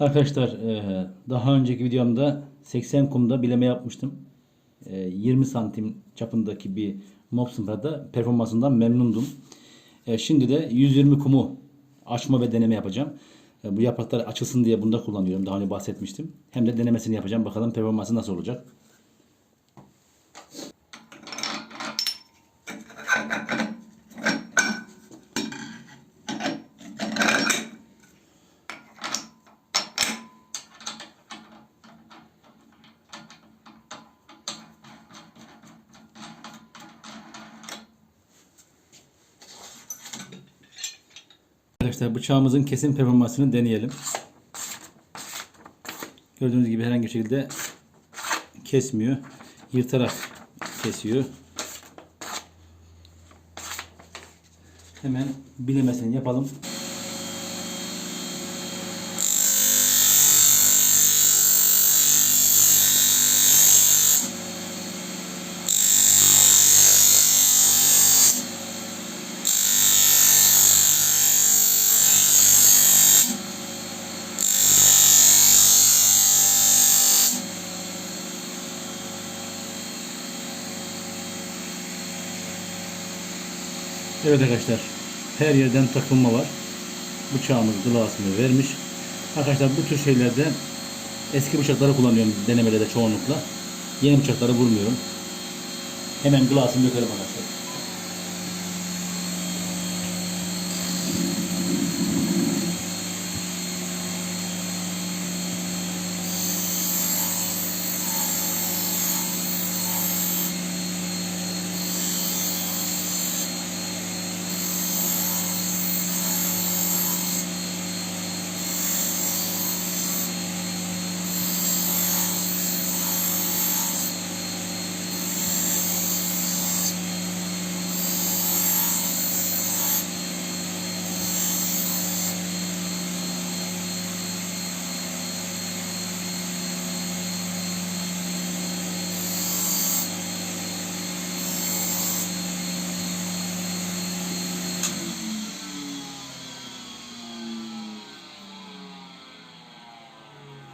Arkadaşlar e, daha önceki videomda 80 kumda bileme yapmıştım. E, 20 santim çapındaki bir mop sımprada performansından memnundum. E, Şimdi de 120 kumu açma ve deneme yapacağım. E, Bu yapraklar açılsın diye bunda kullanıyorum. Daha önce bahsetmiştim. Hem de denemesini yapacağım. Bakalım performansı nasıl olacak. Arkadaşlar bıçağımızın kesim performansını deneyelim. Gördüğünüz gibi herhangi bir şekilde kesmiyor. Yırtarak kesiyor. Hemen bilemesini yapalım. Evet arkadaşlar her yerden takılma var. Bıçağımız glasını vermiş. Arkadaşlar bu tür şeylerde eski bıçakları kullanıyorum denemelerde çoğunlukla. Yeni bıçakları vurmuyorum. Hemen glasını dökelim arkadaşlar.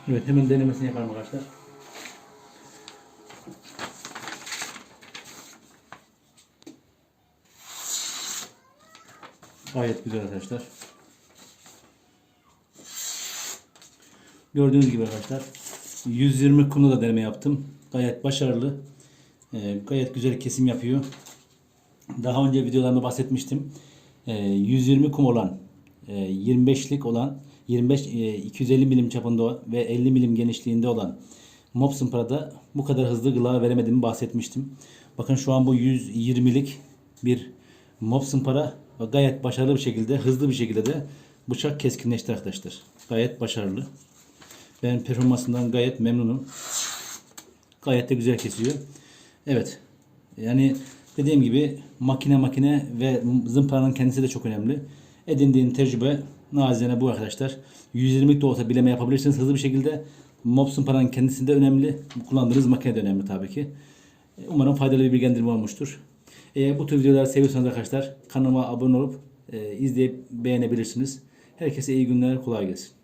Evet hemen denemesini yapalım arkadaşlar. Gayet güzel arkadaşlar. Gördüğünüz gibi arkadaşlar 120 kumda da deneme yaptım. Gayet başarılı. Ee, gayet güzel kesim yapıyor. Daha önce videolarımda bahsetmiştim. Ee, 120 kum olan, e, 25'lik olan, 25 e, 250 milim çapında ve 50 milim genişliğinde olan Mop Sımpara'da bu kadar hızlı gıla veremediğimi bahsetmiştim. Bakın şu an bu 120'lik bir Mop Sımpara ve gayet başarılı bir şekilde, hızlı bir şekilde de bıçak keskinleşti arkadaşlar. Gayet başarılı. Ben performansından gayet memnunum. Gayet de güzel kesiyor. Evet. Yani dediğim gibi makine makine ve zımparanın kendisi de çok önemli. Edindiğin tecrübe nazene bu arkadaşlar. 120 de olsa bileme yapabilirsiniz hızlı bir şekilde. Mob zımparanın kendisi de önemli. Kullandığınız makine de önemli tabii ki. Umarım faydalı bir bilgilendirme olmuştur. Eğer bu tür videoları seviyorsanız arkadaşlar kanalıma abone olup e, izleyip beğenebilirsiniz. Herkese iyi günler, kolay gelsin.